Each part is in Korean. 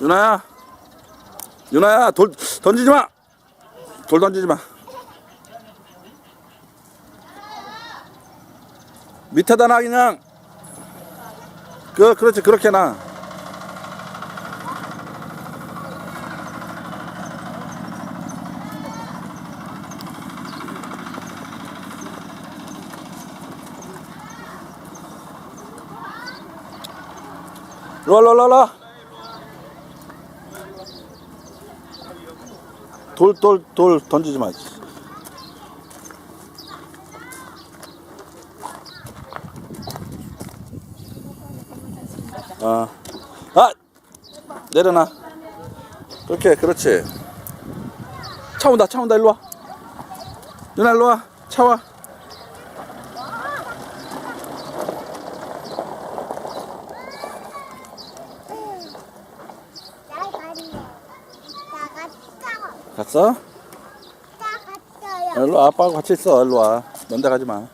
유나야. 유나야, 돌, 던지지 마! 돌 던지지 마. 밑에다 놔, 그냥. 그, 그렇지, 그렇게 놔. 롤롤롤롤 돌, 돌, 돌 던지지 마. 아, 아! 내려놔. 그렇게, 그렇지. 차 온다, 차 온다, 일로 와. 누나, 일로 와. 차 와. 갔어. 갔어? 나갔어요. 일로 와, 아빠하고 같이 있어. 일로 와. 먼데 가지 마.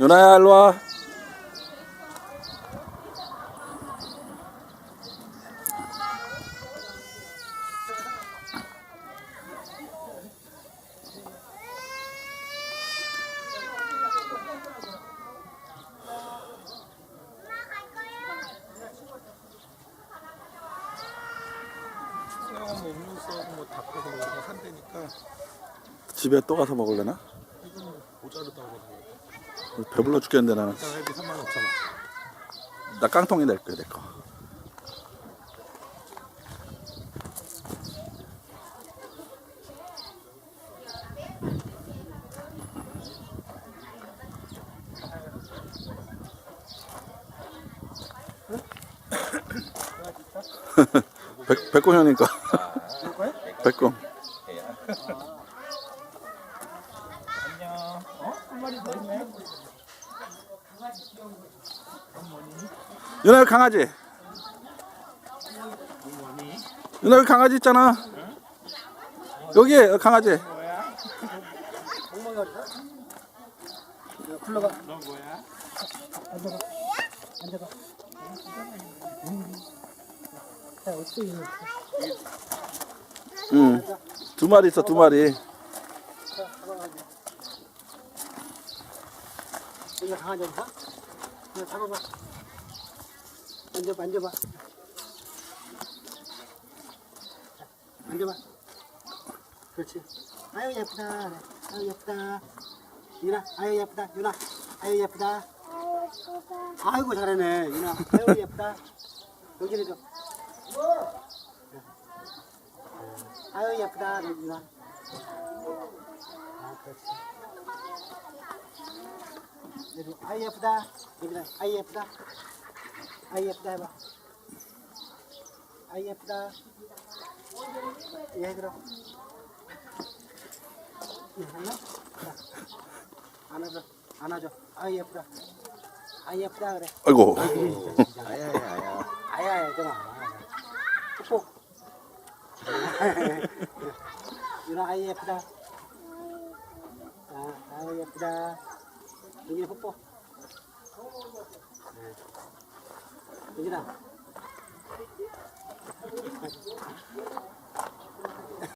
유나야, 일로 와. 이런 거 산다니까 집에 또 가서 먹을래나? 이건 모자르다고 그러고 배불러 죽겠는데 나는. 일단 회비 3만 5천 원 나 깡통이 낼 거야, 내 거. 백, 백공 형 이니까. 백공. 윤아 여기 강아지. 윤아 여기 강아지 있잖아. 여기 강아지. 응. 두 마리 있어 두 마리. 이거 강아지 어디서? 이거 잡아봐. 만져봐, 만져봐. 그렇지. 아유, 예쁘다. 네. 아유, 예쁘다. 유나, 아유, 예쁘다. 유나, 아유, 예쁘다. 아이고, 잘하네. 유나, 아유, 예쁘다. 여기를 좀. 아유, 예쁘다. 네, 유나. 아, 그렇지. 여기 아이 예쁘다. 여기다 아이 예쁘다. 아이 예쁘다 해봐. 아이 예쁘다. 얘 들어. 얘 하나? 자, 안아줘. 안아줘. 아이 예쁘다. 아이 예쁘다 그래. 아이고. 아야야야. 아야야 그만. 유나 아이 예쁘다. 아, 아이 예쁘다. 여기 뽀뽀. 네. 여기다.